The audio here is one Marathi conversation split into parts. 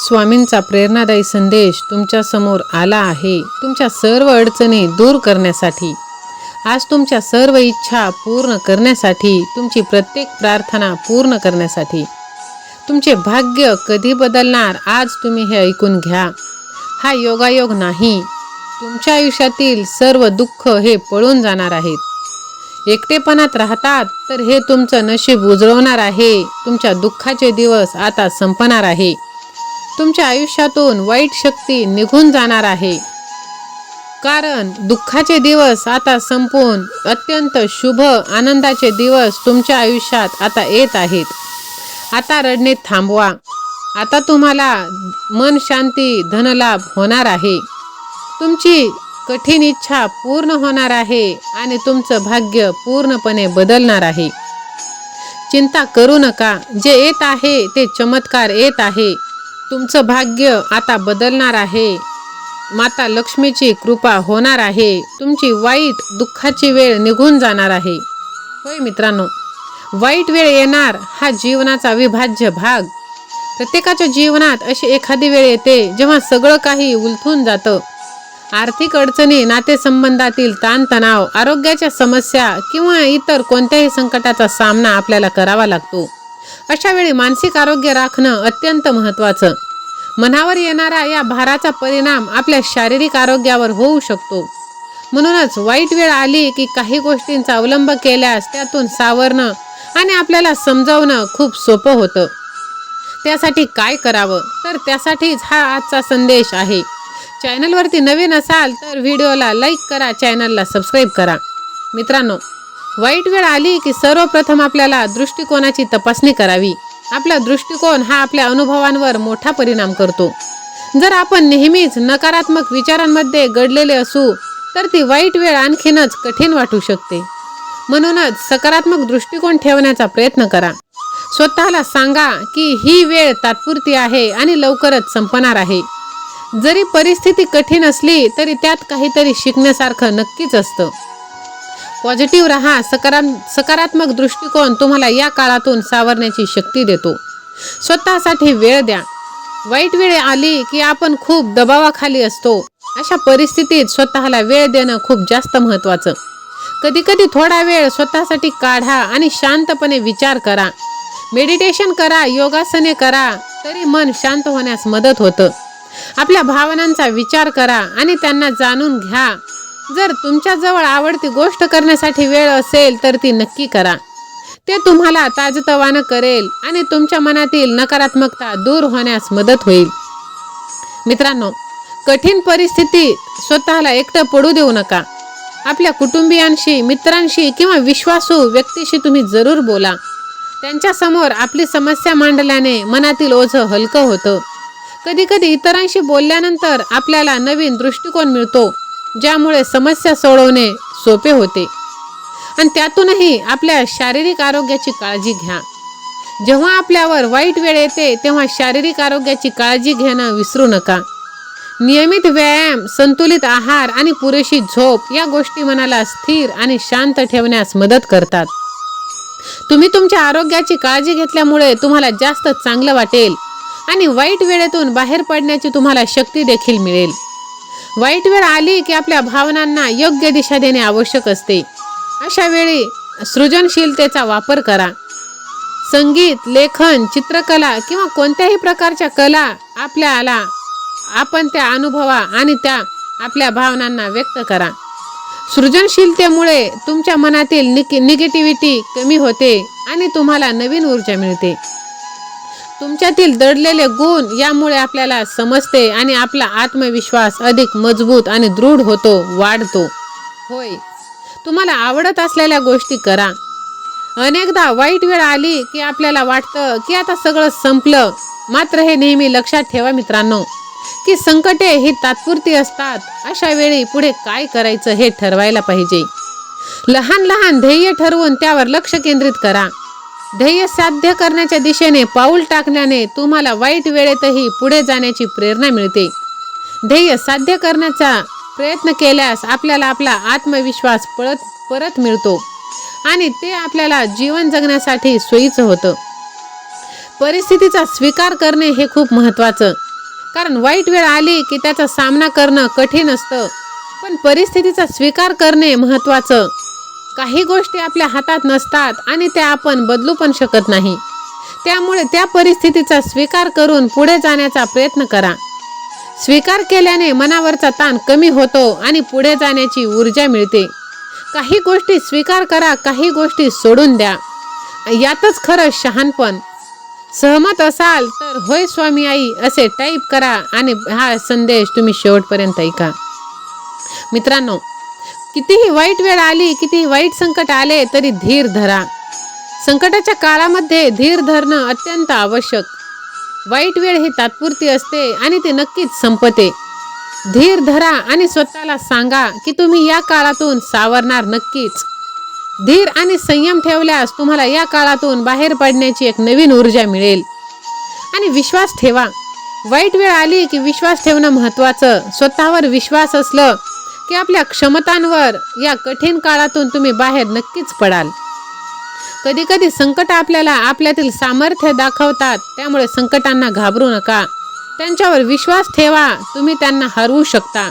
स्वामींचा प्रेरणादायी संदेश तुमच्यासमोर आला आहे. तुमच्या सर्व अडचणी दूर करण्यासाठी आज तुमच्या सर्व इच्छा पूर्ण करण्यासाठी तुमची प्रत्येक प्रार्थना पूर्ण करण्यासाठी तुमचे भाग्य कधी बदलणार आज तुम्ही हे ऐकून घ्या. हा योगायोग नाही. तुमच्या आयुष्यातील सर्व दुःख हे पळून जाणार आहेत. एकटेपणात राहतात तर हे तुमचं नशीब उजळवणार आहे. तुमच्या दुःखाचे दिवस आता संपणार आहे. तुमच्या आयुष्यातून वाईट शक्ती निघून जाणार आहे. कारण दुःखाचे दिवस आता संपून अत्यंत शुभ आनंदाचे दिवस तुमच्या आयुष्यात आता येत आहेत. आता रडणे थांबवा. आता तुम्हाला मन शांती धनलाभ होणार आहे. तुमची कठीण इच्छा पूर्ण होणार आहे आणि तुमचं भाग्य पूर्णपणे बदलणार आहे. चिंता करू नका. जे येत आहे ते चमत्कार येत आहे. तुमचं भाग्य आता बदलणार आहे. माता लक्ष्मीची कृपा होणार आहे. तुमची वाईट दुःखाची वेळ निघून जाणार आहे. होय मित्रांनो वाईट वेळ येणार हा जीवनाचा अविभाज्य भाग. प्रत्येकाच्या जीवनात अशी एखादी वेळ येते जेव्हा सगळं काही उलथून जातं. आर्थिक अडचणी नातेसंबंधातील ताणतणाव आरोग्याच्या समस्या किंवा इतर कोणत्याही संकटाचा सामना आपल्याला करावा लागतो. अशा वेळी मानसिक आरोग्य राखणं अत्यंत महत्त्वाचं. मनावर येणारा या भाराचा परिणाम आपल्या शारीरिक आरोग्यावर होऊ शकतो. म्हणूनच वाईट वेळ आली की काही गोष्टींचा अवलंब केल्यास त्यातून सावरणं आणि आपल्याला समजावणं खूप सोपं होतं. त्यासाठी काय करावं? तर त्यासाठीच हा आजचा संदेश आहे. चॅनलवरती नवीन असाल तर व्हिडिओला लाईक करा चॅनलला सबस्क्राईब करा. मित्रांनो वाईट वेळ आली की सर्वप्रथम आपल्याला दृष्टिकोनाची तपासणी करावी. आपला दृष्टिकोन हा आपल्या अनुभवांवर मोठा परिणाम करतो. जर आपण नेहमीच नकारात्मक विचारांमध्ये गडलेले असू तर ती वाईट वेळ आणखीनच कठीण वाटू शकते. म्हणूनच सकारात्मक दृष्टिकोन ठेवण्याचा प्रयत्न करा. स्वतःला सांगा की ही वेळ तात्पुरती आहे आणि लवकरच संपणार आहे. जरी परिस्थिती कठीण असली तरी त्यात काहीतरी शिकण्यासारखं नक्कीच असतं. पॉझिटिव्ह राहा सकारा सकारात्मक दृष्टिकोन तुम्हाला या काळातून सावरण्याची शक्ती देतो. स्वतःसाठी वेळ द्या. वाईट वेळ आली की आपण खूप दबावाखाली असतो. अशा परिस्थितीत स्वतःला वेळ देणं खूप जास्त महत्त्वाचं. कधी कधी थोडा वेळ स्वतःसाठी काढा आणि शांतपणे विचार करा. मेडिटेशन करा योगासने करा तरी मन शांत होण्यास मदत होतं. आपल्या भावनांचा विचार करा आणि त्यांना जाणून घ्या. जर तुमच्याजवळ आवडती गोष्ट करण्यासाठी वेळ असेल तर ती नक्की करा. ते तुम्हाला ताजतवानं करेल आणि तुमच्या मनातील नकारात्मकता दूर होण्यास मदत होईल. मित्रांनो कठीण परिस्थितीत स्वतःला एकटं पडू देऊ नका. आपल्या कुटुंबियांशी मित्रांशी किंवा विश्वासू व्यक्तीशी तुम्ही जरूर बोला. त्यांच्यासमोर आपली समस्या मांडल्याने मनातील ओझं हलकं होतं. कधीकधी इतरांशी बोलल्यानंतर आपल्याला नवीन दृष्टिकोन मिळतो. ज्यामुळे समस्या सोडवणे सोपे होते. आणि त्यातूनही आपल्या शारीरिक आरोग्याची काळजी घ्या. जेव्हा आपल्यावर वाईट वेळ येते तेव्हा शारीरिक आरोग्याची काळजी घेणं विसरू नका. नियमित व्यायाम संतुलित आहार आणि पुरेशी झोप या गोष्टी मनाला स्थिर आणि शांत ठेवण्यास मदत करतात. तुम्ही तुमच्या आरोग्याची काळजी घेतल्यामुळे तुम्हाला जास्त चांगलं वाटेल आणि वाईट वेळेतून बाहेर पडण्याची तुम्हाला शक्ती देखील मिळेल. वाईट वेळ आली की आपल्या भावनांना योग्य दिशा देणे आवश्यक असते. अशा वेळी सृजनशीलतेचा वापर करा. संगीत लेखन चित्रकला किंवा कोणत्याही प्रकारच्या कला आपल्याला आपण त्या अनुभवा आणि त्या आपल्या भावनांना व्यक्त करा. सृजनशीलतेमुळे तुमच्या मनातील निक निगेटिव्हिटी कमी होते आणि तुम्हाला नवीन ऊर्जा मिळते. तुमच्यातील दडलेले गुण यामुळे आपल्याला समजते आणि आपला आत्मविश्वास अधिक मजबूत आणि दृढ होतो वाढतो. होय. तुम्हाला आवडत असलेल्या गोष्टी करा. अनेकदा वाईट वेळ आली की आपल्याला वाटतं की आता सगळं संपलं. मात्र हे नेहमी लक्षात ठेवा मित्रांनो की संकटे ही तात्पुरती असतात. अशा वेळी पुढे काय करायचं हे ठरवायला पाहिजे. लहान लहान ध्येय ठरवून त्यावर लक्ष केंद्रित करा. ध्येय साध्य करण्याच्या दिशेने पाऊल टाकल्याने तुम्हाला वाईट वेळेतही पुढे जाण्याची प्रेरणा मिळते. ध्येय साध्य करण्याचा प्रयत्न केल्यास आपल्याला आपला आत्मविश्वास पळत परत मिळतो आणि ते आपल्याला जीवन जगण्यासाठी सोयीचं होतं. परिस्थितीचा स्वीकार करणे हे खूप महत्त्वाचं. कारण वाईट वेळ आली की त्याचा सामना करणं कठीण असतं. पण परिस्थितीचा स्वीकार करणे महत्त्वाचं. काही गोष्टी आपल्या हातात नसतात आणि त्या आपण बदलू पण शकत नाही. त्यामुळे त्या परिस्थितीचा स्वीकार करून पुढे जाण्याचा प्रयत्न करा. स्वीकार केल्याने मनावरचा ताण कमी होतो आणि पुढे जाण्याची ऊर्जा मिळते. काही गोष्टी स्वीकार करा काही गोष्टी सोडून द्या. यातच खरं शहाणपण. सहमत असाल तर होय स्वामी आई असे टाईप करा आणि हा संदेश तुम्ही शेवटपर्यंत ऐका. मित्रांनो कितीही वाईट वेळ आली कितीही वाईट संकट आले तरी धीर धरा. संकटाच्या काळामध्ये धीर धरणं अत्यंत आवश्यक. वाईट वेळ ही तात्पुरती असते आणि ते नक्कीच संपते. धीर धरा आणि स्वतःला सांगा की तुम्ही या काळातून सावरणार नक्कीच. धीर आणि संयम ठेवल्यास तुम्हाला या काळातून बाहेर पडण्याची एक नवीन ऊर्जा मिळेल. आणि विश्वास ठेवा. वाईट वेळ आली की विश्वास ठेवणं महत्त्वाचं. स्वतःवर विश्वास असलं की आपल्या क्षमतांवर या कठीण काळातून तुम्ही बाहेर नक्कीच पडाल. कधी कधी संकट आपल्याला आपल्यातील सामर्थ्य दाखवतात त्यामुळे संकटांना घाबरू नका. त्यांच्यावर विश्वास ठेवा तुम्ही त्यांना हरवू शकता.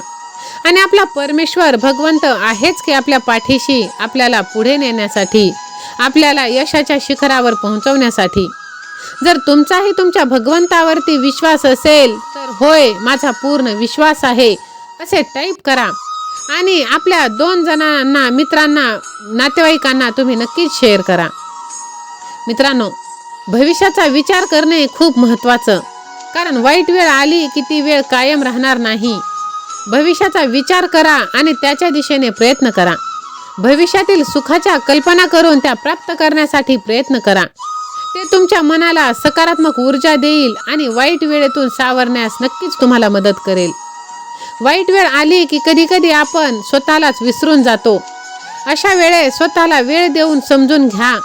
आणि आपला परमेश्वर भगवंत आहेच की आपल्या पाठीशी आपल्याला पुढे नेण्यासाठी आपल्याला यशाच्या शिखरावर पोहोचवण्यासाठी. जर तुमचाही तुमच्या भगवंतावरती विश्वास असेल तर होय माझा पूर्ण विश्वास आहे असे टाईप करा. आणि आपल्या दोन जणांना मित्रांना नातेवाईकांना तुम्ही नक्कीच शेअर करा. मित्रांनो भविष्याचा विचार करणे खूप महत्त्वाचं. कारण वाईट वेळ आली की ती वेळ कायम राहणार नाही. भविष्याचा विचार करा आणि त्याच्या दिशेने प्रयत्न करा. भविष्यातील सुखाच्या कल्पना करून त्या प्राप्त करण्यासाठी प्रयत्न करा. ते तुमच्या मनाला सकारात्मक ऊर्जा देईल आणि वाईट वेळेतून सावरण्यास नक्कीच तुम्हाला मदत करेल. वाईट वेळ आली की कधी कधी आपण स्वतःलाच विसरून जातो. अशा वेळेस स्वतःला वेळ देऊन समजून घ्या.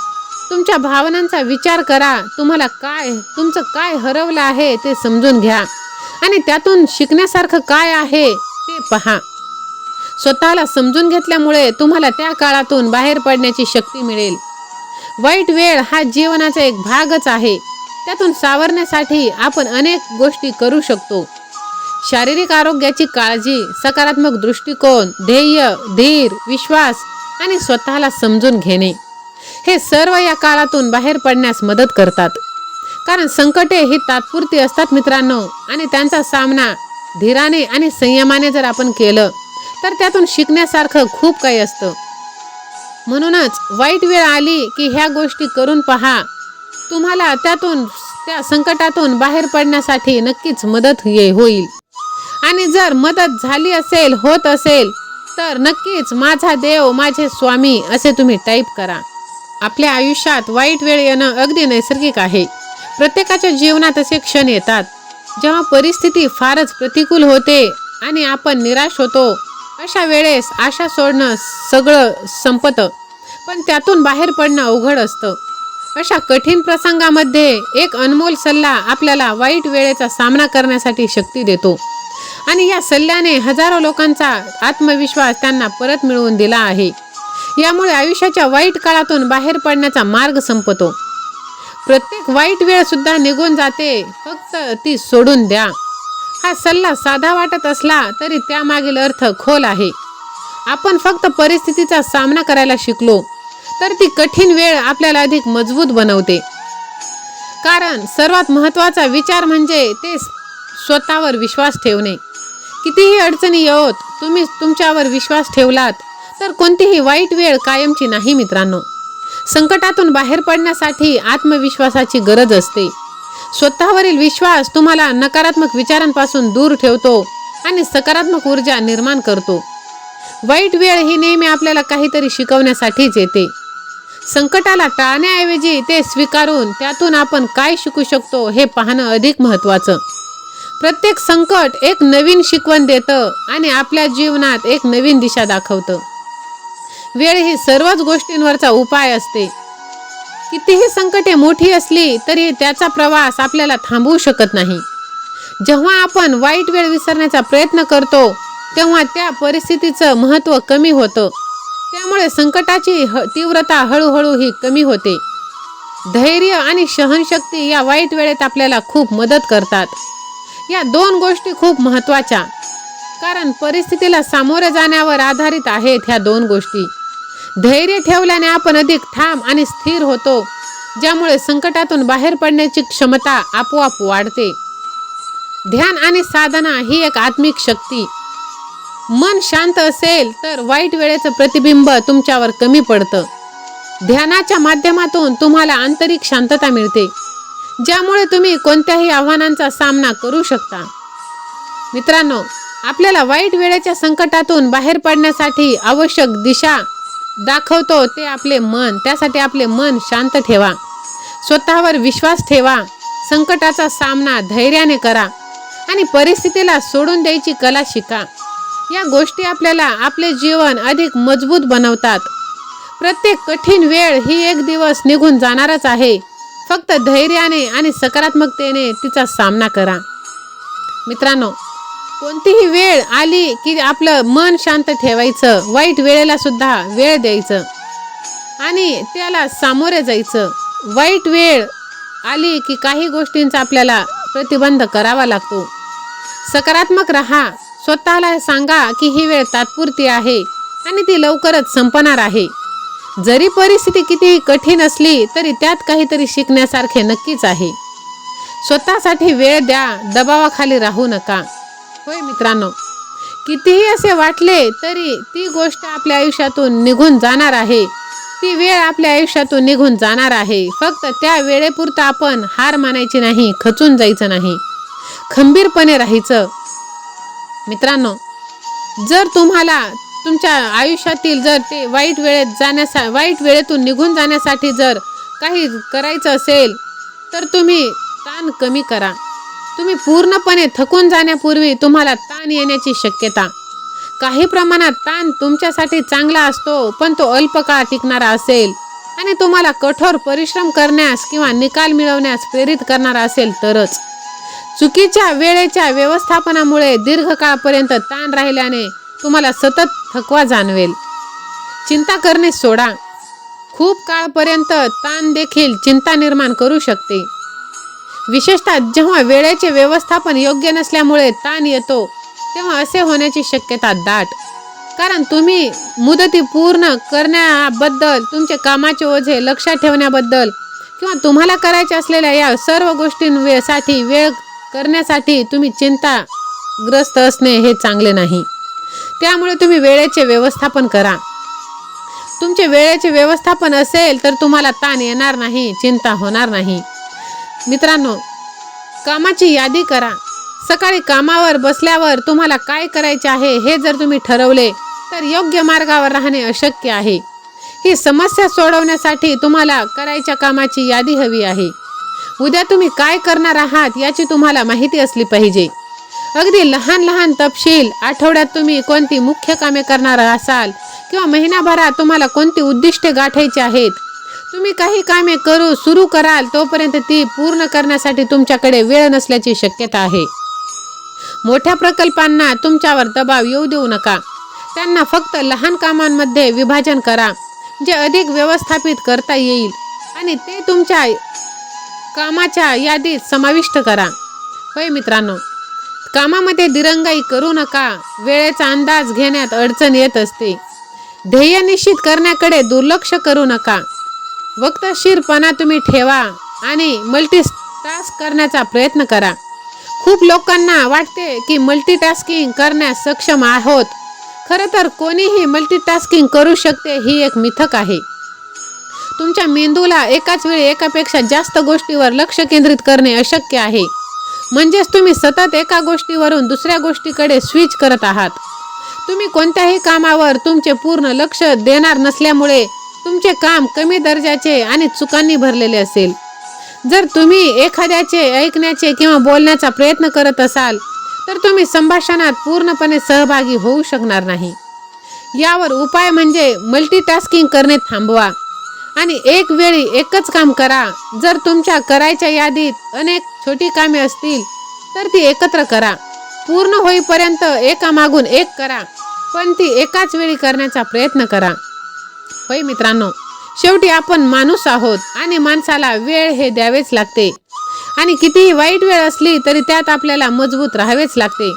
तुमच्या भावनांचा विचार करा. तुम्हाला काय तुमचं काय हरवलं आहे ते समजून घ्या. आणि त्यातून शिकण्यासारखं काय आहे ते पहा. स्वतःला समजून घेतल्यामुळे तुम्हाला त्या काळातून बाहेर पडण्याची शक्ती मिळेल. वाईट वेळ हा जीवनाचा एक भागच आहे. त्यातून सावरण्यासाठी आपण अनेक गोष्टी करू शकतो. शारीरिक आरोग्याची काळजी सकारात्मक दृष्टिकोन ध्येय धीर विश्वास आणि स्वतःला समजून घेणे. हे सर्व या काळातून बाहेर पडण्यास मदत करतात. कारण संकटे ही तात्पुरती असतात मित्रांनो आणि त्यांचा सामना धीराने आणि संयमाने जर आपण केलं तर त्यातून शिकण्यासारखं खूप काही असतं. म्हणूनच वाईट वेळ आली की ह्या गोष्टी करून पहा. तुम्हाला त्यातून त्या संकटातून बाहेर पडण्यासाठी नक्कीच मदत होईल. आणि जर मदत झाली असेल होत असेल तर नक्कीच माझा देव माझे स्वामी असे तुम्ही टाईप करा. आपल्या आयुष्यात वाईट वेळ येणं अगदी नैसर्गिक आहे. प्रत्येकाच्या जीवनात असे क्षण येतात जेव्हा परिस्थिती फारच प्रतिकूल होते आणि आपण निराश होतो. अशा वेळेस आशा सोडणं सगळं संपतं पण त्यातून बाहेर पडणं अवघड असतं. अशा कठीण प्रसंगामध्ये एक अनमोल सल्ला आपल्याला वाईट वेळेचा सामना करण्यासाठी शक्ती देतो. आणि या सल्ल्याने हजारो लोकांचा आत्मविश्वास त्यांना परत मिळवून दिला आहे. यामुळे आयुष्याच्या वाईट काळातून बाहेर पडण्याचा मार्ग संपतो. प्रत्येक वाईट वेळ सुद्धा निघून जाते. फक्त ती सोडून द्या. हा सल्ला साधा वाटत असला तरी त्यामागील अर्थ खोल आहे. आपण फक्त परिस्थितीचा सामना करायला शिकलो तर ती कठीण वेळ आपल्याला अधिक मजबूत बनवते. कारण सर्वात महत्त्वाचा विचार म्हणजे ते स्वतःवर विश्वास ठेवणे. कितीही अडचणी येवत तुम्ही तुमच्यावर विश्वास ठेवलात तर कोणतीही वाईट वेळ कायमची नाही मित्रांनो. संकटातून बाहेर पडण्यासाठी आत्मविश्वासाची गरज असते. स्वतःवरील विश्वास तुम्हाला नकारात्मक विचारांपासून दूर ठेवतो आणि सकारात्मक ऊर्जा निर्माण करतो. वाईट वेळ ही नेहमी आपल्याला काहीतरी शिकवण्यासाठीच येते. संकटाला टाळण्याऐवजी ते स्वीकारून त्यातून आपण काय शिकू शकतो हे पाहणं अधिक महत्त्वाचं. प्रत्येक संकट एक नवीन शिकवण देतं आणि आपल्या जीवनात एक नवीन दिशा दाखवतं. वेळ ही सर्वच गोष्टींवरचा उपाय असते. कितीही संकटे मोठी असली तरी त्याचा प्रवास आपल्याला थांबवू शकत नाही. जेव्हा आपण वाईट वेळ विसरण्याचा प्रयत्न करतो तेव्हा त्या परिस्थितीचं महत्त्व कमी होतं. त्यामुळे संकटाची ह तीव्रता हळूहळू ही कमी होते. धैर्य आणि सहनशक्ती या वाईट वेळेत आपल्याला खूप मदत करतात. या दोन गोष्टी खूप महत्त्वाच्या. कारण परिस्थितीला सामोरे जाण्यावर आधारित आहेत ह्या दोन गोष्टी. धैर्य ठेवल्याने आपण अधिक ठाम आणि स्थिर होतो ज्यामुळे संकटातून बाहेर पडण्याची क्षमता आपोआप वाढते. ध्यान आणि साधना ही एक आत्मिक शक्ती. मन शांत असेल तर वाईट वेळेचं प्रतिबिंब तुमच्यावर कमी पडतं. ध्यानाच्या माध्यमातून तुम्हाला आंतरिक शांतता मिळते. ज्यामुळे तुम्ही कोणत्याही आव्हानांचा सामना करू शकता. मित्रांनो आपल्याला वाईट वेळेच्या संकटातून बाहेर पडण्यासाठी आवश्यक दिशा दाखवतो ते आपले मन. त्यासाठी आपले मन शांत ठेवा. स्वतःवर विश्वास ठेवा. संकटाचा सामना धैर्याने करा आणि परिस्थितीला सोडून द्यायची कला शिका. या गोष्टी आपल्याला आपले जीवन अधिक मजबूत बनवतात. प्रत्येक कठीण वेळ ही एक दिवस निघून जाणारच आहे. फक्त धैर्याने आणि सकारात्मकतेने तिचा सामना करा. मित्रांनो कोणतीही वेळ आली की आपलं मन शांत ठेवायचं वाईट वेळेला सुद्धा वेळ द्यायचं आणि त्याला सामोरे जायचं. वाईट वेळ आली की काही गोष्टींचा आपल्याला प्रतिबंध करावा लागतो. सकारात्मक राहा स्वतःला सांगा की ही वेळ तात्पुरती आहे आणि ती लवकरच संपणार आहे. जरी परिस्थिती कितीही कठीण असली तरी त्यात काहीतरी शिकण्यासारखे नक्कीच आहे. स्वतःसाठी वेळ द्या दबावाखाली राहू नका. होय मित्रांनो कितीही असे वाटले तरी ती गोष्ट आपल्या आयुष्यातून निघून जाणार आहे. ती वेळ आपल्या आयुष्यातून निघून जाणार आहे. फक्त त्या वेळेपुरतं आपण हार मानायची नाही खचून जायचं नाही. खंबीरपणे राहायचं. मित्रांनो जर तुम्हाला तुमच्या आयुष्यातील जर ते वाईट वेळेत जाण्यासा वाईट वेळेतून निघून जाण्यासाठी जर काही करायचं असेल तर तुम्ही ताण कमी करा. तुम्ही पूर्णपणे थकून जाण्यापूर्वी तुम्हाला ताण येण्याची शक्यता. काही प्रमाणात ताण तुमच्यासाठी चांगला असतो पण तो अल्पकाळ टिकणारा असेल आणि तुम्हाला कठोर परिश्रम करण्यास किंवा निकाल मिळवण्यास प्रेरित करणारा असेल तरच. चुकीच्या वेळेच्या व्यवस्थापनामुळे दीर्घकाळपर्यंत ताण राहिल्याने तुम्हाला सतत थकवा जाणवेल. चिंता करणे सोडा. खूप काळपर्यंत ताण देखील चिंता निर्माण करू शकते. विशेषतः जेव्हा वेळेचे व्यवस्थापन योग्य नसल्यामुळे ताण येतो तेव्हा असे होण्याची शक्यता दाट. कारण तुम्ही मुदती पूर्ण करण्याबद्दल तुमचे कामाचे ओझे लक्षात ठेवण्याबद्दल किंवा तुम्हाला करायचे असलेल्या या सर्व गोष्टींसाठी वेळ करण्यासाठी तुम्ही चिंताग्रस्त असणे हे चांगले नाही. त्यामुळे तुम्ही वेळेचे व्यवस्थापन करा. तुमचे वेळेचे व्यवस्थापन असेल तर तुम्हाला ताण येणार नाही चिंता होणार नाही. मित्रांनो कामाची यादी करा. सकाळी कामावर बसल्यावर तुम्हाला काय करायचे आहे हे जर तुम्ही ठरवले तर योग्य मार्गावर राहणे अशक्य आहे. ही समस्या सोडवण्यासाठी तुम्हाला करायच्या कामाची यादी हवी आहे. उद्या तुम्ही काय करणार आहात याची तुम्हाला माहिती असली पाहिजे. अगदी लहान लहान तपशील. आठवड्यात तुम्ही कोणती मुख्य कामे करणार असाल? किंवा महिनाभरात तुम्हाला कोणती उद्दिष्टे गाठायची आहेत? तुम्ही काही कामे करू सुरू कराल तोपर्यंत ती पूर्ण करण्यासाठी तुमच्याकडे वेळ नसल्याची शक्यता आहे. मोठ्या प्रकल्पांना तुमच्यावर दबाव येऊ देऊ नका. त्यांना फक्त लहान कामांमध्ये विभाजन करा जे अधिक व्यवस्थापित करता येईल. आणि ते तुमच्या कामाच्या यादीत समाविष्ट करा. होय मित्रांनो. कामामध्ये दिरंगाई करू नका. वेळेचा अंदाज घेण्यात अडचण येत असते. ध्येय निश्चित करण्याकडे दुर्लक्ष करू नका. वक्तशीरपणा तुम्ही ठेवा आणि मल्टीटास्क करण्याचा प्रयत्न करा. खूप लोकांना वाटते की मल्टीटास्किंग करण्यास सक्षम आहोत. खरं तर कोणीही मल्टीटास्किंग करू शकते ही एक मिथक आहे. तुमच्या मेंदूला एकाच वेळी एकापेक्षा जास्त गोष्टीवर लक्ष केंद्रित करणे अशक्य आहे. म्हणजेच तुम्ही सतत एका गोष्टीवरून दुसऱ्या गोष्टीकडे स्विच करत आहात. तुम्ही कोणत्याही कामावर तुमचे पूर्ण लक्ष देणार नसल्यामुळे तुमचे काम कमी दर्जाचे आणि चुकांनी भरलेले असेल. जर तुम्ही एखाद्याचे ऐकण्याचे किंवा बोलण्याचा प्रयत्न करत असाल तर तुम्ही संभाषणात पूर्णपणे सहभागी होऊ शकणार नाही. यावर उपाय म्हणजे मल्टीटास्किंग करणे थांबवा आणि एक वेळी एकच काम करा. जर तुमच्या करायच्या यादीत अनेक छोटी कामे असतील तर ती एकत्र करा. पूर्ण होईपर्यंत एकामागून एक करा पण ती एकाच वेळी करण्याचा प्रयत्न करा. होय मित्रांनो शेवटी आपण माणूस आहोत आणि माणसाला वेळ हे द्यावेच लागते. आणि कितीही वाईट वेळ असली तरी त्यात आपल्याला मजबूत राहावेच लागते.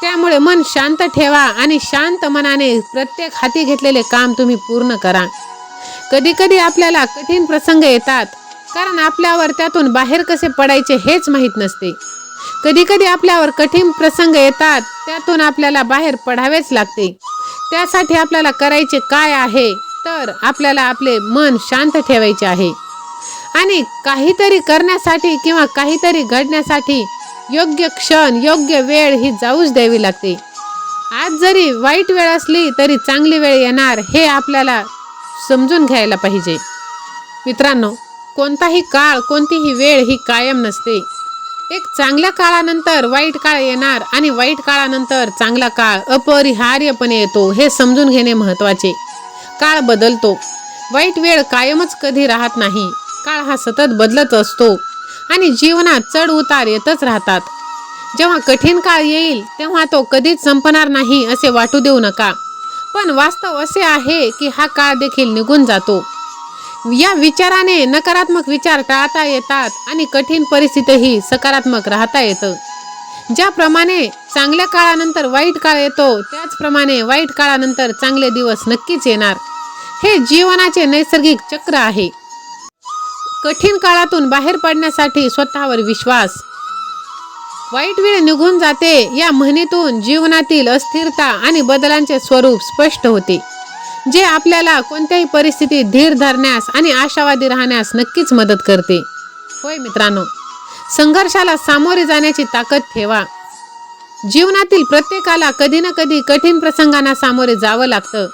त्यामुळे मन शांत ठेवा आणि शांत मनाने प्रत्येक हाती घेतलेले काम तुम्ही पूर्ण करा. कधीकधी आपल्याला कठीण प्रसंग येतात कारण आपल्यावर त्यातून बाहेर कसे पडायचे हेच माहीत नसते. कधी कधी आपल्यावर कठीण प्रसंग येतात त्यातून आपल्याला बाहेर पडावेच लागते. त्यासाठी आपल्याला करायचे काय आहे तर आपल्याला आपले मन शांत ठेवायचे आहे. आणि काहीतरी करण्यासाठी किंवा काहीतरी घडण्यासाठी योग्य क्षण योग्य वेळ ही जाऊच द्यावी लागते. आज जरी वाईट वेळ असली तरी चांगली वेळ येणार हे आपल्याला समजून घ्यायला पाहिजे. मित्रांनो कोणताही काळ कोणतीही वेळ ही कायम नसते. एक चांगल्या काळानंतर वाईट काळ येणार आणि वाईट काळानंतर चांगला काळ अपरिहार्यपणे येतो हे समजून घेणे महत्त्वाचे. काळ बदलतो. वाईट वेळ कायमच कधी राहत नाही. काळ हा सतत बदलत असतो आणि जीवनात चढ उतार येतच राहतात. जेव्हा कठीण काळ येईल तेव्हा तो कधीच संपणार नाही असे वाटू देऊ नका. पण वास्तव असे आहे की हा काळ देखील निघून जातो. या विचाराने नकारात्मक विचार टाळता येतात आणि कठीण परिस्थितीही सकारात्मक राहता येतं. ज्याप्रमाणे चांगल्या काळानंतर वाईट काळ येतो त्याचप्रमाणे वाईट काळानंतर चांगले दिवस नक्कीच येणार. हे जीवनाचे नैसर्गिक चक्र आहे. कठीण काळातून बाहेर पडण्यासाठी स्वतःवर विश्वास. वाईट वेळ निघून जाते या म्हणीतून जीवनातील अस्थिरता आणि बदलांचे स्वरूप स्पष्ट होते. जे आपल्याला कोणत्याही परिस्थितीत धीर धरण्यास आणि आशावादी राहण्यास नक्कीच मदत करते. होय मित्रांनो संघर्षाला सामोरे जाण्याची ताकद ठेवा. जीवनातील प्रत्येकाला कधी ना कधी कठीण प्रसंगांना सामोरे जावं लागतं.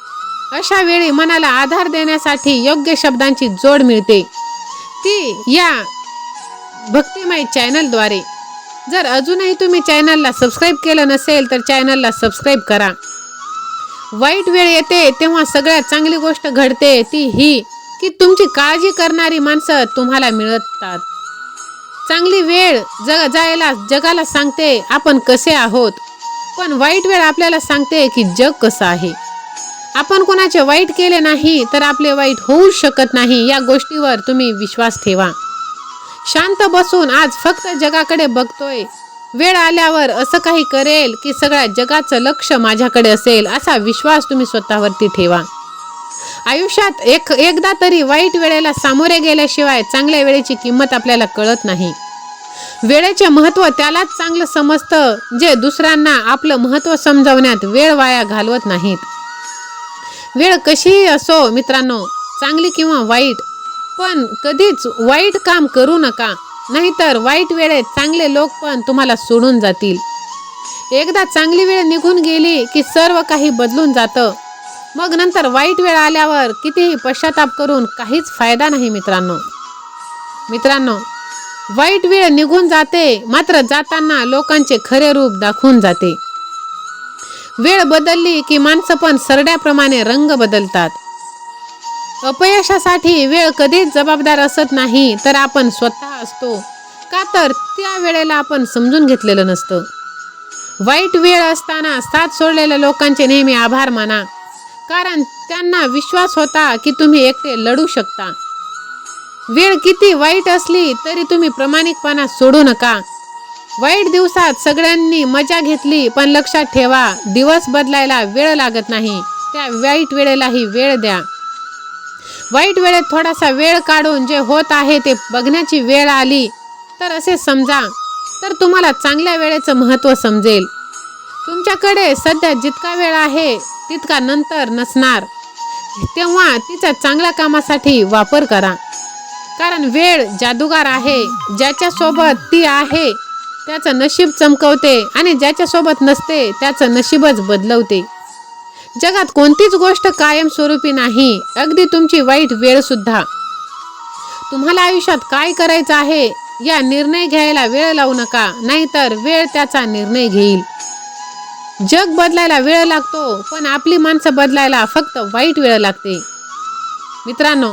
अशा वेळी मनाला आधार देण्यासाठी योग्य शब्दांची जोड मिळते. ती या भक्तिमय चॅनलद्वारे. जर अजूनही तुम्ही चॅनलला सबस्क्राईब केलं नसेल तर चॅनलला सबस्क्राईब करा. वाईट वेळ येते तेव्हा सगळ्यात चांगली गोष्ट घडते ती ही की तुमची काळजी करणारी माणसं तुम्हाला मिळतात. चांगली वेळ जग जायला जगाला सांगते आपण कसे आहोत. पण वाईट वेळ आपल्याला सांगते की जग कसं आहे. आपण कोणाचे वाईट केले नाही तर आपले वाईट होऊ शकत नाही या गोष्टीवर तुम्ही विश्वास ठेवा. शांत बसून आज फक्त जगाकडे बघतोय. वेळ आल्यावर असं काही करेल की सगळ्या जगाचं लक्ष माझ्याकडे असेल असा विश्वास तुम्ही स्वतःवरती ठेवा. आयुष्यात एक एकदा तरी वाईट वेळेला सामोरे गेल्याशिवाय चांगल्या वेळेची किंमत आपल्याला कळत नाही. वेळेचे महत्त्व त्यालाच चांगलं समजतं जे दुसऱ्यांना आपलं महत्त्व समजवण्यात वेळ वाया घालवत नाहीत. वेळ कशीही असो मित्रांनो चांगली किंवा वाईट पण कधीच वाईट काम करू नका. नाहीतर वाईट वेळेत चांगले लोक पण तुम्हाला सोडून जातील. एकदा चांगली वेळ निघून गेली की सर्व काही बदलून जातं. मग नंतर वाईट वेळ आल्यावर कितीही पश्चाताप करून काहीच फायदा नाही मित्रांनो. मित्रांनो वाईट वेळ निघून जाते मात्र जाताना लोकांचे खरे रूप दाखवून जाते. वेळ बदलली की माणसं पण सरड्याप्रमाणे रंग बदलतात. अपयशासाठी वेळ कधीच जबाबदार असत नाही तर आपण स्वतः असतो. का तर त्या वेळेला आपण समजून घेतलेलं नसतं. वाईट वेळ असताना साथ सोडलेल्या लोकांचे नेहमी आभार माना. कारण त्यांना विश्वास होता की तुम्ही एकटे लढू शकता. वेळ किती वाईट असली तरी तुम्ही प्रामाणिकपणा सोडू नका. वाईट दिवसात सगळ्यांनी मजा घेतली पण लक्षात ठेवा दिवस बदलायला वेळ लागत नाही. त्या वाईट वेळेलाही वेळ द्या. वाईट वेळेत थोडासा वेळ काढून जे होत आहे ते बघण्याची वेळ आली तर असे समजा. तर तुम्हाला चांगल्या वेळेचं महत्त्व समजेल. तुमच्याकडे सध्या जितका वेळ आहे तितका नंतर नसणार. तेव्हा तिचा चांगल्या कामासाठी वापर करा. कारण वेळ जादूगार आहे ज्याच्यासोबत ती आहे त्याचं नशीब चमकवते आणि ज्याच्यासोबत नसते त्याचं नशीबच बदलवते. जगात कोणतीच गोष्ट कायमस्वरूपी नाही. अगदी तुमची वाईट वेळ सुद्धा. तुम्हाला आयुष्यात काय करायचं आहे या निर्णय घ्यायला वेळ लावू नका नाहीतर वेळ त्याचा निर्णय घेईल. जग बदलायला वेळ लागतो पण आपली माणसं बदलायला फक्त वाईट वेळ लागते. मित्रांनो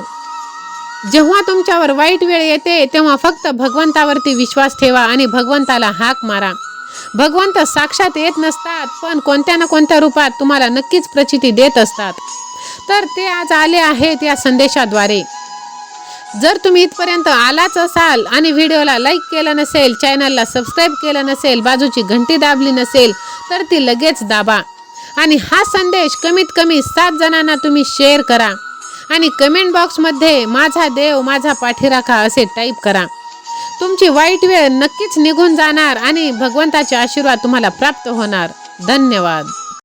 जेव्हा तुमच्यावर वाईट वेळ येते तेव्हा फक्त भगवंतावरती विश्वास ठेवा आणि भगवंताला हाक मारा. भगवंत साक्षात येत नसतात पण कोणत्या ना कोणत्या रूपात तुम्हाला नक्कीच प्रचिती देत असतात. तर ते आज आले आहेत या संदेशाद्वारे. जर तुम्ही इथपर्यंत आलाच असाल आणि व्हिडिओला लाईक केलं नसेल चॅनलला सबस्क्राईब केलं नसेल बाजूची घंटी दाबली नसेल तर ती लगेच दाबा. आणि हा संदेश कमीत कमी सात जणांना तुम्ही शेअर करा. आणि कमेंट बॉक्समध्ये माझा देव माझा पाठीराखा असे टाईप करा. तुमची वाईट वेळ नक्कीच निघून जाणार आणि भगवंताचे आशीर्वाद तुम्हाला प्राप्त होणार. धन्यवाद.